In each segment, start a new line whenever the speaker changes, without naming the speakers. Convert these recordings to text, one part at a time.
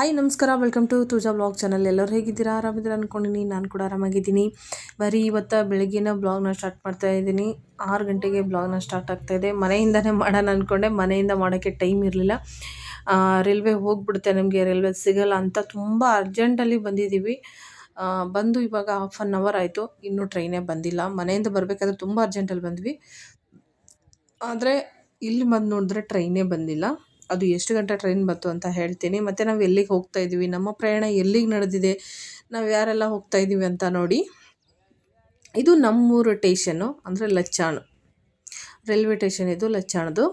Hi ನಮಸ್ಕಾರ. Welcome to ತುಜಾ blog channel ಎಲ್ಲರೂ ಹೇಗಿದ್ದೀರಾ? ಆರಾಮಿದ್ದೀರಾ ಅಂದ್ಕೊಂಡಿನಿ ನಾನು ಕೂಡ ಆರಾಮಾಗಿದ್ದೀನಿ. ಬರೀ ಇವತ್ತು ಬೆಳಗ್ಗಿನ ಬ್ಲಾಗ್ನ ಸ್ಟಾರ್ಟ್ ಮಾಡ್ತಾ ಇದ್ದೀನಿ. ಆರು ಗಂಟೆಗೆ ಬ್ಲಾಗ್ನ ಸ್ಟಾರ್ಟ್ ಆಗ್ತಾ ಇದೆ. ಮನೆಯಿಂದನೇ ಮಾಡೋಣ ಅಂದ್ಕೊಂಡೆ ಮನೆಯಿಂದ ಮಾಡೋಕ್ಕೆ ಟೈಮ್ ಇರಲಿಲ್ಲ. ರೈಲ್ವೆ ಹೋಗ್ಬಿಡುತ್ತೆ ನಮಗೆ. ರೈಲ್ವೆ ಸಿಗಲ್ಲ ಅಂತ ತುಂಬ ಅರ್ಜೆಂಟಲ್ಲಿ ಬಂದಿದ್ದೀವಿ. ಬಂದು ಇವಾಗ ಹಾಫ್ ಆನ್ ಅವರ್ ಆಯಿತು. ಇನ್ನೂ ಟ್ರೈನೇ ಬಂದಿಲ್ಲ. ಮನೆಯಿಂದ ಬರಬೇಕಾದ್ರೆ ತುಂಬ ಅರ್ಜೆಂಟಲ್ಲಿ ಬಂದ್ವಿ. ಆದರೆ ಇಲ್ಲಿ ಬಂದು ನೋಡಿದ್ರೆ ಟ್ರೈನೇ ಬಂದಿಲ್ಲ. ಅದು ಎಷ್ಟು ಗಂಟೆ ಟ್ರೈನ್ ಬಂತು ಅಂತ ಹೇಳ್ತೀನಿ. ಮತ್ತು ನಾವು ಎಲ್ಲಿಗೆ ಹೋಗ್ತಾ ಇದ್ದೀವಿ? ನಮ್ಮ ಪ್ರಯಾಣ ಎಲ್ಲಿಗೆ ನಡೆದಿದೆ? ನಾವು ಯಾರೆಲ್ಲ ಹೋಗ್ತಾ ಇದ್ದೀವಿ ಅಂತ ನೋಡಿ. ಇದು ನಮ್ಮೂರು ಟೇಷನ್ನು ಅಂದರೆ ಲಚ್ಚಾಣ. ರೈಲ್ವೆ ಟೇಷನ್ ಇದು ಲಚ್ಚಾಣದು.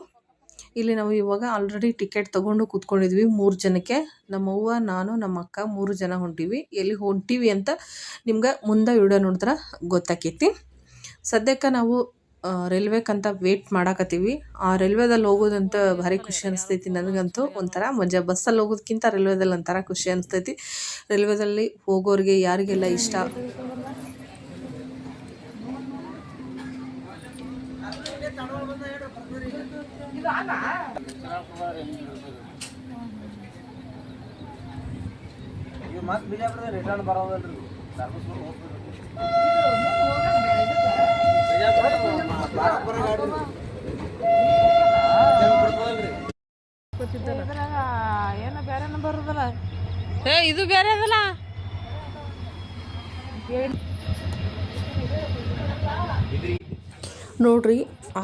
ಇಲ್ಲಿ ನಾವು ಇವಾಗ ಆಲ್ರೆಡಿ ಟಿಕೆಟ್ ತೊಗೊಂಡು ಕೂತ್ಕೊಂಡಿದ್ವಿ ಮೂರು ಜನಕ್ಕೆ. ನಮ್ಮವ್ವ, ನಾನು ನಮ್ಮ ಅಕ್ಕ ಮೂರು ಜನ ಹೊಂಟೀವಿ. ಎಲ್ಲಿ ಹೊಂಟೀವಿ ಅಂತ ನಿಮ್ಗೆ ಮುಂದೆ ವಿಡಿಯೋ ನೋಡಿದ್ರೆ ಗೊತ್ತಾಕೈತಿ. ಸದ್ಯಕ್ಕೆ ನಾವು ರೈಲ್ವೇಕಂತ ವೇಟ್ ಮಾಡಾಕತ್ತೀವಿ. ಆ ರೈಲ್ವೆದಲ್ಲಿ ಹೋಗೋದಂತ ಭಾರಿ ಖುಷಿ ಅನಿಸ್ತೈತಿ ನನಗಂತೂ. ಒಂಥರ ಮಜಾ. ಬಸ್ಸಲ್ಲಿ ಹೋಗೋದಕ್ಕಿಂತ ರೈಲ್ವೆದಲ್ಲಿ ಒಂಥರ ಖುಷಿ ಅನಿಸ್ತೈತಿ. ರೈಲ್ವೆದಲ್ಲಿ ಹೋಗೋರಿಗೆ ಯಾರಿಗೆಲ್ಲ ಇಷ್ಟ?
ರಿಟರ್ನ್
ಏನೋ ಇದು ಬೇರೆ ಅದಲ್ಲ.
ನೋಡ್ರಿ,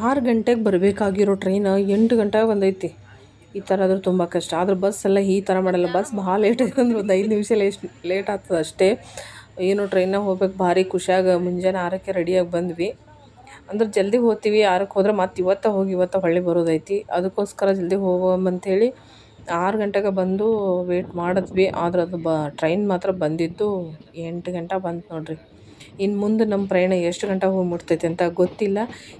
ಆರು ಗಂಟೆಗೆ ಬರಬೇಕಾಗಿರೋ ಟ್ರೈನ್ ಎಂಟು ಗಂಟೆಗೆ ಬಂದೈತಿ. ಈ ಥರ ಆದರೂ ತುಂಬ ಕಷ್ಟ. ಆದ್ರೆ ಬಸ್ ಎಲ್ಲ ಈ ಥರ ಮಾಡಲ್ಲ. ಬಸ್ ಭಾಳ ಲೇಟ್ ಅಂದ್ರೆ ಒಂದು ಐದು ನಿಮಿಷ ಲೇಟ್ ಲೇಟ್ ಆಗ್ತದೆ ಅಷ್ಟೇ ಏನು ಟ್ರೈನಾಗ ಹೋಗ್ಬೇಕು. ಭಾರಿ ಖುಷಿಯಾಗಿ ಮುಂಜಾನೆ ಆರಕ್ಕೆ ರೆಡಿಯಾಗಿ ಬಂದ್ವಿ. ಅಂದ್ರೆ ಜಲ್ದಿ ಹೋಗ್ತೀವಿ ಆರಕ್ಕೆ ಹೋದ್ರೆ ಮತ್ತೆ ಇವತ್ತ ಹೋಗಿ ಇವತ್ತ ಹೊಳ್ಳಿ ಬರೋದೈತಿ. ಅದಕ್ಕೋಸ್ಕರ ಜಲ್ದಿ ಹೇಳಿ ಆರು ಗಂಟೆಗೆ ಬಂದು ವೇಟ್ ಮಾಡಿದ್ವಿ. ಆದ್ರೆ ಅದು ಬ ಟ್ರೈನ್ ಮಾತ್ರ ಬಂದಿದ್ದು ಎಂಟು ಗಂಟೆ ಬಂತು ನೋಡ್ರಿ. ಇನ್ನು ಮುಂದೆ ನಮ್ಮ ಪ್ರಯಾಣ ಎಷ್ಟು ಗಂಟೆ ಹೋಗಿ ಮುಟ್ತೈತೆ ಅಂತ ಗೊತ್ತಿಲ್ಲ.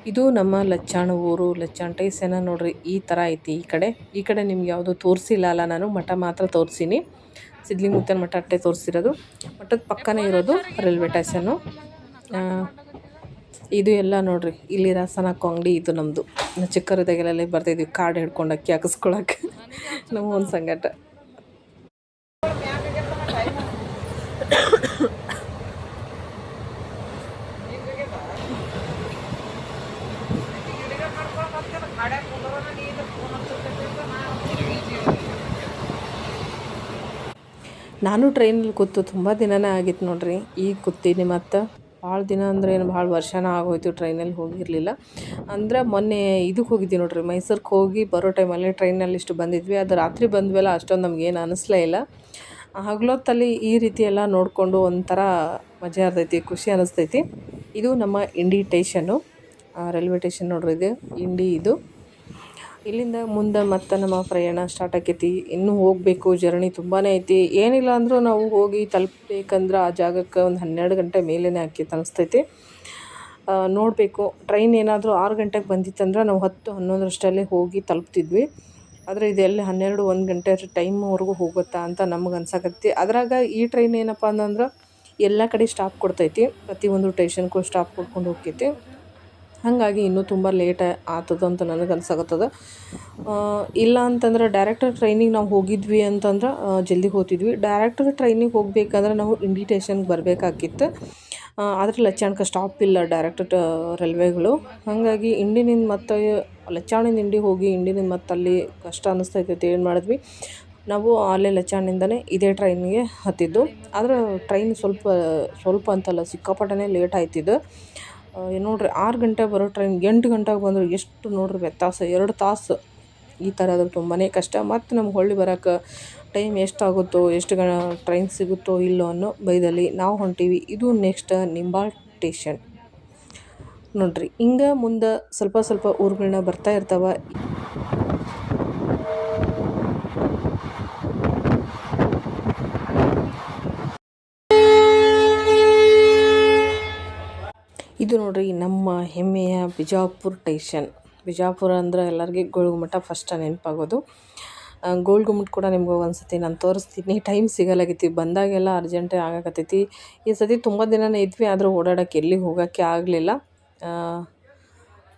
ಇದು ನಮ್ಮ ಲಚ್ಚಾಣ ಊರು, ಲಚ್ಚಾಣ ಟೈಸೇನ ನೋಡ್ರಿ, ಈ ಥರ ಐತಿ ಈ ಕಡೆ. ಈ ಕಡೆ ನಿಮ್ಗೆ ಯಾವುದು ತೋರಿಸಿಲ್ಲ ಅಲ್ಲ ನಾನು, ಮಠ ಮಾತ್ರ ತೋರಿಸೀನಿ. ಸಿದ್ಲಿಂಗುತ್ತನ ಮಠ ಅಟ್ಟೆ ತೋರಿಸಿರೋದು. ಮಠದ ಪಕ್ಕನೇ ಇರೋದು ರೈಲ್ವೆ ಸ್ಟೇಷನ್ನು ಇದು ಎಲ್ಲ ನೋಡ್ರಿ ಇಲ್ಲಿ ರಸನ ಅಂಗಡಿ ಇದು ನಮ್ಮದು ಚಿಕ್ಕರಿದಾಗೆಲ್ಲ ಬರ್ತಿದ್ವಿ ಕಾರ್ಡ್ ಹಿಡ್ಕೊಂಡು ಅಕ್ಕಿ ಹಾಕಿಸ್ಕೊಳಕ್ಕೆ. ನಮ್ಮ ಒಂದು ಸಂಗಟ. ನಾನು ಟ್ರೈನಲ್ಲಿ ಕೂತು ತುಂಬ ದಿನನೇ ಆಗಿತ್ತು ನೋಡ್ರಿ, ಈಗ ಕೂತೀನಿ ಮತ್ತು. ಭಾಳ ದಿನ ಅಂದ್ರೆ ಏನು, ಭಾಳ ವರ್ಷನ ಆಗೋಯ್ತು ಟ್ರೈನಲ್ಲಿ ಹೋಗಿರಲಿಲ್ಲ. ಅಂದ್ರೆ ಮೊನ್ನೆ ಇದಕ್ಕೆ ಹೋಗಿದ್ವಿ ನೋಡ್ರಿ ಮೈಸೂರಿಗೆ ಹೋಗಿ ಬರೋ ಟೈಮಲ್ಲಿ ಟ್ರೈನಲ್ಲಿ ಇಷ್ಟು ಬಂದಿದ್ವಿ. ಅದು ರಾತ್ರಿ ಬಂದ್ವಲ್ಲ ಅಷ್ಟೊಂದು ನಮಗೇನು ಅನಿಸ್ಲೇ ಇಲ್ಲ. ಹಗ್ಲೊತ್ತಲ್ಲಿ ಈ ರೀತಿ ಎಲ್ಲ ನೋಡಿಕೊಂಡು ಒಂಥರ ಮಜಾ ಇರ್ತೈತಿ, ಖುಷಿ ಅನಿಸ್ತೈತಿ. ಇದು ನಮ್ಮ ಇಂಡಿ ಟೇಷನ್ನು ರೈಲ್ವೆ ಟೇಷನ್ ನೋಡ್ರಿ ಇದು, ಇಂಡಿ ಇದು. ಇಲ್ಲಿಂದ ಮುಂದೆ ಮತ್ತೆ ನಮ್ಮ ಪ್ರಯಾಣ ಸ್ಟಾರ್ಟ್ ಆಕೈತಿ. ಇನ್ನೂ ಹೋಗಬೇಕು ಜರ್ನಿ ತುಂಬಾ ಐತಿ. ಏನಿಲ್ಲ ಅಂದರೂ ನಾವು ಹೋಗಿ ತಲುಪಬೇಕಂದ್ರೆ ಆ ಜಾಗಕ್ಕೆ ಒಂದು ಹನ್ನೆರಡು ಗಂಟೆ ಮೇಲೇ ಆಕೈತೆ ಅನಿಸ್ತೈತಿ ನೋಡಬೇಕು. ಟ್ರೈನ್ ಏನಾದರೂ ಆರು ಗಂಟೆಗೆ ಬಂದಿತ್ತಂದ್ರೆ ನಾವು ಹತ್ತು ಹನ್ನೊಂದರಷ್ಟಲ್ಲೇ ಹೋಗಿ ತಲುಪ್ತಿದ್ವಿ. ಆದರೆ ಇದೆಲ್ಲ ಹನ್ನೆರಡು, ಒಂದು ಗಂಟೆ ಟೈಮ್ವರೆಗೂ ಹೋಗುತ್ತಾ ಅಂತ ನಮಗೆ ಅನ್ಸಕತ್ತಿ. ಅದ್ರಾಗ ಈ ಟ್ರೈನ್ ಏನಪ್ಪ ಅಂತಂದ್ರೆ ಎಲ್ಲ ಕಡೆ ಸ್ಟಾಪ್ ಕೊಡ್ತೈತಿ. ಪ್ರತಿಯೊಂದು ಟೇಷನ್ಗೂ ಸ್ಟಾಪ್ ಕೊಡ್ಕೊಂಡು ಹೋಗ್ತೈತಿ. ಹಾಗಾಗಿ ಇನ್ನೂ ತುಂಬ ಲೇಟ್ ಆತದಂತ ಅಂತ ನನಗೆ ಅನ್ಸಕತ್ತದ. ಇಲ್ಲ ಅಂತಂದ್ರೆ ಡೈರೆಕ್ಟರ್ ಟ್ರೈನಿಗೆ ನಾವು ಹೋಗಿದ್ವಿ ಅಂತಂದ್ರೆ ಜಲ್ದಿ ಹೋಗ್ತಿದ್ವಿ ಡೈರೆಕ್ಟರ್ ಟ್ರೈನಿಗೆ ಹೋಗ್ಬೇಕಂದ್ರೆ ನಾವು ಇಂಡಿಟೇಷನ್ಗೆ ಬರಬೇಕಾಗಿತ್ತು ಆದರೆ ಲಚ್ಚಾಣಕ್ಕೆ ಸ್ಟಾಪ್ ಇಲ್ಲ ಡೈರೆಕ್ಟ್ ರೈಲ್ವೆಗಳು. ಹಾಗಾಗಿ ಇಂಡಿನಿಂದ ಮತ್ತೆ, ಲಚ್ಚಾಣಿಂದ ಇಂಡಿ ಹೋಗಿ ಇಂಡಿನಿಂದ ಮತ್ತೆ ಅಲ್ಲಿ ಕಷ್ಟ ಅನ್ನಿಸ್ತೈತೆ ಏನು ಮಾಡಿದ್ವಿ. ನಾವು ಅಲ್ಲೇ ಲಚ್ಚಾಣಿಂದನೇ ಇದೇ ಟ್ರೈನಿಗೆ ಹತ್ತಿದ್ದು. ಆದರೆ ಟ್ರೈನ್ ಸ್ವಲ್ಪ ಸ್ವಲ್ಪ ಅಂತಲ್ಲ ಸಿಕ್ಕಾಪಟ್ಟೆ ಲೇಟ್ ಆಯ್ತಿದ್ದು ನೋಡ್ರಿ, ಆರು ಗಂಟೆ ಬರೋ ಟ್ರೈನ್ ಎಂಟು ಗಂಟೆಗೆ ಬಂದರು ಎಷ್ಟು ನೋಡ್ರಿ ವ್ಯತ್ಯಾಸ, ಎರಡು ತಾಸು. ಈ ಥರ ಆದ್ರೆ ತುಂಬಾ ಕಷ್ಟ. ಮತ್ತು ನಮ್ಗೆ ಹೊಳ್ಳಿ ಬರೋಕೆ ಟೈಮ್ ಎಷ್ಟಾಗುತ್ತೋ, ಎಷ್ಟು ಗಣ ಟ್ರೈನ್ ಸಿಗುತ್ತೋ ಇಲ್ಲೋ ಅನ್ನೋ ಬೈದಲ್ಲಿ ನಾವು ಹೊಂಟೀವಿ. ಇದು ನೆಕ್ಸ್ಟ್ ನಿಂಬಾಳ್ ಸ್ಟೇಷನ್ ನೋಡ್ರಿ, ಹಿಂಗೆ ಮುಂದೆ ಸ್ವಲ್ಪ ಸ್ವಲ್ಪ ಊರುಗಳನ್ನ ಬರ್ತಾ ಇರ್ತಾವೆ. ಇದು ನೋಡ್ರಿ ನಮ್ಮ ಹೆಮ್ಮೆಯ ಬಿಜಾಪುರ ಟೇಷನ್. ಬಿಜಾಪುರ ಅಂದ್ರೆ ಎಲ್ಲರಿಗೆ ಗೋಳ್ಗುಮಟ ಫಸ್ಟ್ ನೆನಪಾಗೋದು. ಗೋಳ್ಗುಮಟ್ ಕೂಡ ನಿಮ್ಗೆ ಒಂದ್ಸತಿ ನಾನು ತೋರಿಸ್ತೀನಿ. ಟೈಮ್ ಸಿಗಲಾಗೈತಿ. ಬಂದಾಗೆಲ್ಲ ಅರ್ಜೆಂಟೇ ಆಗಾಕತ್ತೈತಿ. ಈ ಸತಿ ತುಂಬ ದಿನನೇ ಇದ್ವಿ, ಆದರೂ ಓಡಾಡೋಕ್ಕೆ ಎಲ್ಲಿಗೆ ಹೋಗೋಕ್ಕೆ ಆಗಲಿಲ್ಲ.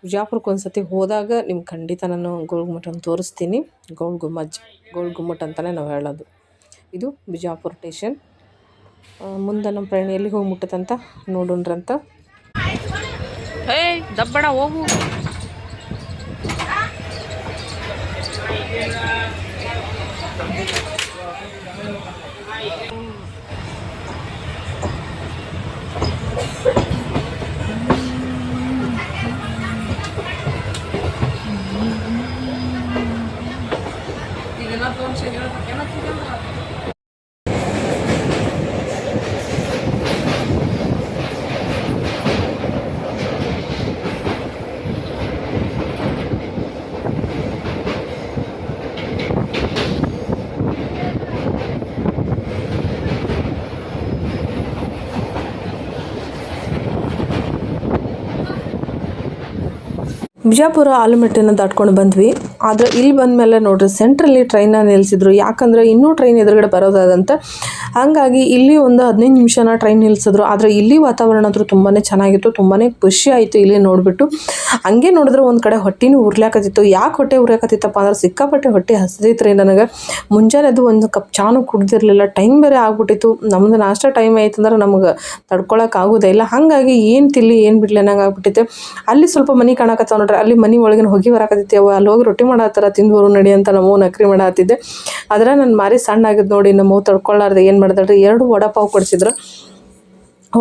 ಬಿಜಾಪುರಕ್ಕೆ ಒಂದು ಸತಿ ಹೋದಾಗ ನಿಮ್ಗೆ ಖಂಡಿತ ನಾನು ಗೋಳ್ಗುಮಟನ ತೋರಿಸ್ತೀನಿ. ಗೋಲ್ ಗುಮ್ಮಜ್ ಅಂತಲೇ ನಾವು ಹೇಳೋದು. ಇದು ಬಿಜಾಪುರ ಟೇಷನ್. ಮುಂದೆ ನಮ್ಮ ಪ್ರಯಾಣ ಎಲ್ಲಿಗೆ ಹೋಗಿ ಮುಟ್ಟತಂತ ನೋಡೋಣ್ರಂತ
ಏಯ್ ದಬ್ಬಣ ಹೋಗು.
ಬಿಜಾಪುರ ಆಲಮಟ್ಟಿನ ದಾಟ್ಕೊಂಡು ಬಂದ್ವಿ. ಆದರೆ ಇಲ್ಲಿ ಬಂದಮೇಲೆ ನೋಡಿರಿ ಸೆಂಟ್ರಲ್ಲಿ ಟ್ರೈನ ನಿಲ್ಲಿಸಿದ್ರು ಯಾಕಂದ್ರೆ ಇನ್ನೂ ಟ್ರೈನ್ ಎದುರುಗಡೆ ಬರೋದಾದಂತ. ಹಾಗಾಗಿ ಇಲ್ಲಿ ಒಂದು ಹದಿನೈದು ನಿಮಿಷನ ಟ್ರೈನ್ ನಿಲ್ಲಿಸಿದ್ರು ಆದರೆ ಇಲ್ಲಿ ವಾತಾವರಣ ಅಂತೂ ತುಂಬಾ ಚೆನ್ನಾಗಿತ್ತು ತುಂಬಾ ಖುಷಿ ಆಯಿತು ಇಲ್ಲಿ ನೋಡಿಬಿಟ್ಟು. ಹಂಗೆ ನೋಡಿದ್ರೆ ಒಂದು ಕಡೆ ಹೊಟ್ಟೆನೂ ಉರ್ಲಾಕತ್ತಿತ್ತು ಯಾಕೆ ಹೊಟ್ಟೆ ಉರ್ಲಾಕತ್ತಿತ್ತಪ್ಪ ಅಂದ್ರೆ ಸಿಕ್ಕಾಪಟ್ಟೆ ಹೊಟ್ಟೆ ಹಸಿದೈತ್ರಿ ನನಗೆ. ಮುಂಜಾನೆ ಅದು ಒಂದು ಕಪ್ ಚಾನು ಕುಡ್ದಿರಲಿಲ್ಲ. ಟೈಮ್ ಬೇರೆ ಆಗ್ಬಿಟ್ಟಿತ್ತು. ನಮ್ಮದು ನಾಷ್ಟ ಟೈಮ್ ಆಯ್ತಂದ್ರೆ ನಮಗೆ ತಡ್ಕೊಳಕ್ಕೆ ಇಲ್ಲ. ಹಾಗಾಗಿ ಏನು ತಿಲ್ಲಿ ಏನು ಬಿಡ್ಲಿ ಅನ್ನಂಗೆ ಆಗ್ಬಿಟ್ಟಿತ್ತು. ಅಲ್ಲಿ ಸ್ವಲ್ಪ ಮನೆ ಕಾಣಕತ್ತಾವ ನೋಡ್ರಿ. ಅಲ್ಲಿ ಮನೆ ಒಳಗಿನ ಹೋಗಿ ಬರಾಕತ್ತೈತಿ ಅವ ಅಲ್ಲಿ ಹೋಗಿ ರೊಟ್ಟಿ ಮಾಡತ್ತಾರ ತಿಂದು ಬರು ನಡಿ ಅಂತ ನಮ್ಮವು ನಕ್ರಿ ಮಾಡತ್ತಿದ್ದೆ. ಆದ್ರೆ ನಾನು ಮಾರಿ ಸಣ್ಣ ಆಗಿದ್ದು ನೋಡಿ ನಮ್ಮವು ತಡ್ಕೊಳ್ಳಾರ್ದೆ ಏನು ಮಾಡಿದ್ರಿ ಎರಡು ವಡಾಪಾವ್ ಕೊಡಿಸಿದ್ರು.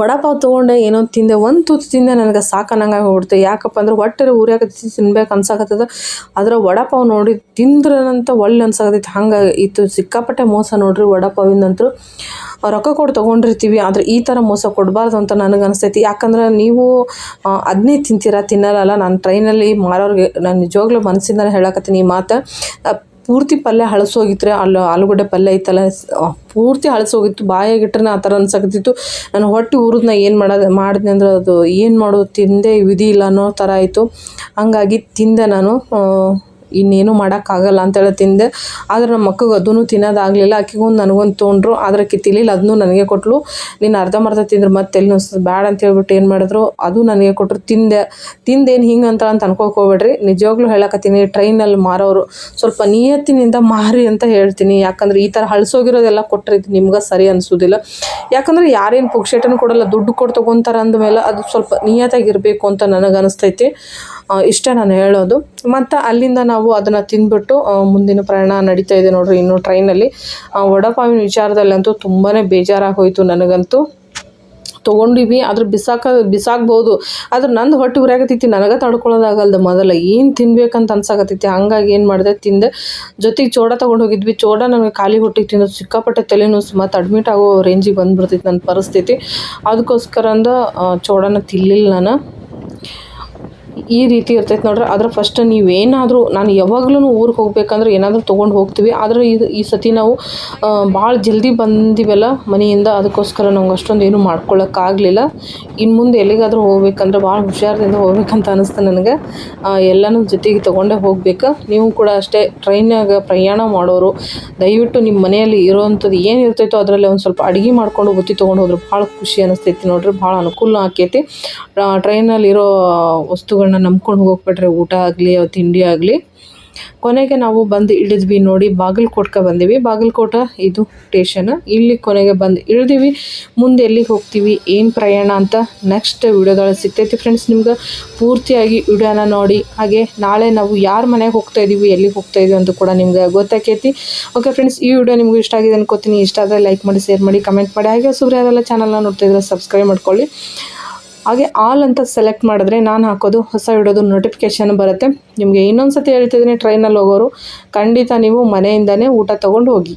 ವಡಾಪಾವ್ ತೊಗೊಂಡೆ, ಏನೋ ತಿಂದೆ, ಒಂದು ತುತ್ತು ತಿಂದೆ, ನನಗೆ ಸಾಕನ್ನಂಗೆ ಹೋಗ್ಬಿಡ್ತು ಯಾಕಪ್ಪ ಅಂದ್ರೆ ಹೊಟ್ಟೆ ಉರಿಯಾಕತ್ತಿ ತಿನ್ಬೇಕು ಅನ್ಸಾಕತ್ತದ. ಆದ್ರೆ ವಡಾಪಾವ್ ನೋಡಿ ತಿಂದ್ರನಂತ ಒಳ್ಳೆ ಅನ್ಸಾಕತ್ತೈತಿ. ಹಂಗೆ ಇತ್ತು. ಸಿಕ್ಕಾಪಟ್ಟೆ ಮೋಸ ನೋಡ್ರಿ ವಡಾಪಾವಿಂದಂತೂ ರೊಕ್ಕ ಕೊಟ್ಟು ತೊಗೊಂಡಿರ್ತೀವಿ, ಆದ್ರೆ ಈ ಥರ ಮೋಸ ಕೊಡಬಾರ್ದು ಅಂತ ನನಗೆ ಅನಿಸ್ತೈತಿ ಯಾಕಂದ್ರೆ ನೀವು ಅದನ್ನೇ ತಿಂತೀರಾ, ತಿನ್ನಲ್ಲ ನಾನು ಟ್ರೈನಲ್ಲಿ ಮಾರೋರಿಗೆ ನಾನು ನಿಜವಾಗ್ಲೂ ಮನಸ್ಸಿಂದ ಹೇಳಕತ್ತೀನಿ ಈ ಮಾತು. ಪೂರ್ತಿ ಪಲ್ಯ ಹಳಸೋಗಿತ್ರೆ ಅಲ್ಲಿ ಆಲೂಗಡ್ಡೆ ಪಲ್ಯ ಐತಲ್ಲ ಪೂರ್ತಿ ಹಳಸೋಗಿತ್ತು. ಬಾಯಾಗಿಟ್ರೆ ಆ ಥರ ಅನ್ಸಕತ್ತಿತ್ತು. ನಾನು ಹೊಟ್ಟೆ ಉರಿದ್ನ ಏನು ಮಾಡೋದು ಮಾಡಿದೆ ಅಂದ್ರೆ ಅದು ಏನು ಮಾಡೋದು ತಿಂದೆ ವಿಧಿ ಇಲ್ಲ ಅನ್ನೋ ಥರ ಆಯಿತು. ಹಂಗಾಗಿ ತಿಂದೆ ನಾನು. ಇನ್ನೇನು ಮಾಡೋಕ್ಕಾಗಲ್ಲ ಅಂತೇಳಿ ತಿಂದೆ. ಆದರೆ ನಮ್ಮ ಮಕ್ಕಗೆ ಅದೂ ತಿನ್ನೋದಾಗಲಿಲ್ಲ. ಆಕಿಗೊಂದು ನನಗೊಂದು ತೊಗೊಂಡ್ರು ಆದರೆ ಆಕಿ ತಿಲಿಲ್ಲ ಅದನ್ನೂ ನನಗೆ ಕೊಟ್ಟಳು ನೀನು ಅರ್ಧಂಬರ್ಧ ತಿಂದ್ರೆ ಮತ್ತೆ ಎಲ್ಲಿ ಅನಿಸ್ತದೆ ಬ್ಯಾಡ ಅಂತ ಹೇಳ್ಬಿಟ್ಟು ಏನು ಮಾಡಿದ್ರು? ಅದು ನನಗೆ ಕೊಟ್ಟರು ತಿಂದೆ. ತಿಂದೇನು ಹಿಂಗೆ ಅಂತ ಅಂತ ಅನ್ಕೋಕೋಬೇಡ್ರಿ ನಿಜವಾಗ್ಲೂ ಹೇಳಕತ್ತೀನಿ. ಟ್ರೈನಲ್ಲಿ ಮಾರೋರು. ಸ್ವಲ್ಪ ನಿಯತ್ತಿನಿಂದ ಮಾರಿ ಅಂತ ಹೇಳ್ತೀನಿ. ಯಾಕಂದ್ರೆ ಈ ಥರ ಹಳಸೋಗಿರೋದೆಲ್ಲ ಕೊಟ್ಟರೆ ಇದು ನಿಮ್ಗೆ ಸರಿ ಅನಿಸೋದಿಲ್ಲ. ಯಾಕಂದ್ರೆ ಯಾರೇನು ಪುಕ್ಷೇಟನ್ನು ಕೊಡಲ್ಲ. ದುಡ್ಡು ಕೊಟ್ಟು ತೊಗೊತಾರೆ ಅಂದಮೇಲೆ ಅದು ಸ್ವಲ್ಪ ನಿಯತ್ತಾಗಿರಬೇಕು ಅಂತ ನನಗೆ ಅನಿಸ್ತೈತಿ ಇಷ್ಟೇ ನಾನು ಹೇಳೋದು. ಮತ್ತು ಅಲ್ಲಿಂದ ನಾವು ಅದನ್ನು ತಿಂದ್ಬಿಟ್ಟು ಮುಂದಿನ ಪ್ರಯಾಣ ನಡೀತಾ ಇದೆ ನೋಡ್ರಿ ಇನ್ನು ಟ್ರೈನಲ್ಲಿ. ವಡಪಾವಿನ ವಿಚಾರದಲ್ಲಂತೂ ತುಂಬಾ ಬೇಜಾರಾಗಿ ಹೋಯಿತು ನನಗಂತೂ. ತೊಗೊಂಡಿವಿ, ಆದ್ರೆ ಬಿಸಾಕ, ಬಿಸಾಕ್ಬೋದು. ಆದ್ರೆ ನಂದು ಹೊಟ್ಟೆ ಉರಿಯಾಗತ್ತೈತಿ ನನಗೆ ತಡ್ಕೊಳ್ಳೋದಾಗಲ್ದು ಮೊದಲ. ಏನು ತಿನ್ಬೇಕಂತ ಅನ್ಸಾಕತ್ತೈತಿ ಹಂಗಾಗಿ ಏನು ಮಾಡಿದೆ, ತಿಂದೆ. ಜೊತೆಗೆ ಚೋಡ ತೊಗೊಂಡು ಹೋಗಿದ್ವಿ ಚೋಡ ನನಗೆ ಖಾಲಿ ಹೊಟ್ಟೆಗೆ ತಿನ್ನೋದು ಸಿಕ್ಕಾಪಟ್ಟೆ ತಲೆನೋವು ಮತ್ತು ಅಡ್ಮಿಟ್ ಆಗೋ ರೇಂಜಿಗೆ ಬಂದ್ಬಿಡ್ತೈತಿ ನನ್ನ ಪರಿಸ್ಥಿತಿ. ಅದಕ್ಕೋಸ್ಕರ ಅಂದ ಚೋಡನ ತಿನ್ನಲಿಲ್ಲ ನಾನು. ಈ ರೀತಿ ಇರ್ತೈತೆ ನೋಡ್ರಿ. ಆದ್ರೆ ಫಸ್ಟ್ ನೀವೇನಾದರೂ, ನಾನು ಯಾವಾಗ್ಲೂ ಊರಿಗೆ ಹೋಗ್ಬೇಕಂದ್ರೆ ಏನಾದರೂ ತೊಗೊಂಡು ಹೋಗ್ತೀವಿ. ಆದರೆ ಇದು ಈ ಸತಿ ನಾವು ಭಾಳ ಜಲ್ದಿ ಬಂದಿವಲ್ಲ ಮನೆಯಿಂದ. ಅದಕ್ಕೋಸ್ಕರ ನಮ್ಗೆ ಅಷ್ಟೊಂದು ಏನು ಮಾಡ್ಕೊಳ್ಳೋಕ್ಕಾಗಲಿಲ್ಲ ಇನ್ನು ಮುಂದೆ ಎಲ್ಲಿಗಾದರೂ ಹೋಗ್ಬೇಕಂದ್ರೆ ಭಾಳ ಹುಷಾರದಿಂದ ಹೋಗ್ಬೇಕಂತ ಅನಿಸ್ತು ನನಗೆ. ಎಲ್ಲನೂ ಜೊತೆಗೆ ತೊಗೊಂಡೇ ಹೋಗ್ಬೇಕು. ನೀವು ಕೂಡ ಅಷ್ಟೇ ಟ್ರೈನಾಗ ಪ್ರಯಾಣ ಮಾಡೋರು, ದಯವಿಟ್ಟು ನಿಮ್ಮ ಮನೆಯಲ್ಲಿ ಇರೋವಂಥದ್ದು ಏನು ಇರ್ತೈತೋ ಅದರಲ್ಲಿ ಒಂದು ಸ್ವಲ್ಪ ಅಡುಗೆ ಮಾಡ್ಕೊಂಡು ಬುತ್ತಿ ತೊಗೊಂಡು ಹೋದ್ರೆ ಭಾಳ ಖುಷಿ ಅನಿಸ್ತೈತಿ ನೋಡ್ರಿ. ಭಾಳ ಅನುಕೂಲ ಆಕೈತಿ. ಟ್ರೈನಲ್ಲಿ ಇರೋ ವಸ್ತುಗಳನ್ನ ನಂಬ್ಕೊಂಡು ಹೋಗ್ಬಿಟ್ರೆ ಊಟ ಆಗಲಿ ತಿಂಡಿ ಆಗಲಿ, ಕೊನೆಗೆ ನಾವು ಬಂದು ಇಳಿದ್ವಿ ನೋಡಿ ಬಾಗಲಕೋಟ್ಗೆ ಬಂದೀವಿ. ಬಾಗಲಕೋಟ ಇದು ಸ್ಟೇಷನ್ ಇಲ್ಲಿ ಕೊನೆಗೆ ಬಂದು ಇಳಿದೀವಿ. ಮುಂದೆ ಎಲ್ಲಿಗೆ ಹೋಗ್ತೀವಿ, ಏನು ಪ್ರಯಾಣ ಅಂತ ನೆಕ್ಸ್ಟ್ ವಿಡಿಯೋದೊಳಗೆ ಸಿಗ್ತೈತಿ ಫ್ರೆಂಡ್ಸ್ ನಿಮ್ಗೆ. ಪೂರ್ತಿಯಾಗಿ ವಿಡಿಯೋನ ನೋಡಿ. ಹಾಗೆ ನಾಳೆ ನಾವು ಯಾರ ಮನೆಗೆ ಹೋಗ್ತಾ ಇದ್ದೀವಿ ಎಲ್ಲಿಗೆ ಹೋಗ್ತಾ ಇದೀವಿ ಅಂತ ಕೂಡ ನಿಮ್ಗೆ ಗೊತ್ತಾಕೈತಿ. ಓಕೆ ಫ್ರೆಂಡ್ಸ್ ಈ ವಿಡಿಯೋ ನಿಮ್ಗೆ ಇಷ್ಟ ಆಗಿದೆ ಅನ್ಕೋತೀನಿ. ಇಷ್ಟ ಆದರೆ ಲೈಕ್ ಮಾಡಿ ಶೇರ್ ಮಾಡಿ ಕಮೆಂಟ್ ಮಾಡಿ. ಹಾಗೆ ಸುಬ್ರಿ ಚಾನಲ್ನ ನೋಡ್ತಾ ಇದ್ರೆ ಸಬ್ಸ್ಕ್ರೈಬ್ ಮಾಡ್ಕೊಳ್ಳಿ. ಹಾಗೆ ಆಲ್ ಅಂತ ಸೆಲೆಕ್ಟ್ ಮಾಡಿದ್ರೆ ನಾನು ಹಾಕೋದು, ಹೊಸ ಇಡೋದು ನೋಟಿಫಿಕೇಷನ್ ಬರುತ್ತೆ. ನಿಮಗೆ ಇನ್ನೊಂದು ಸತಿ ಹೇಳ್ತಿದ್ದೀನಿ ಟ್ರೈನಲ್ಲಿ ಹೋಗೋರು ಖಂಡಿತ ನೀವು ಮನೆಯಿಂದನೇ ಊಟ ತೊಗೊಂಡು ಹೋಗಿ.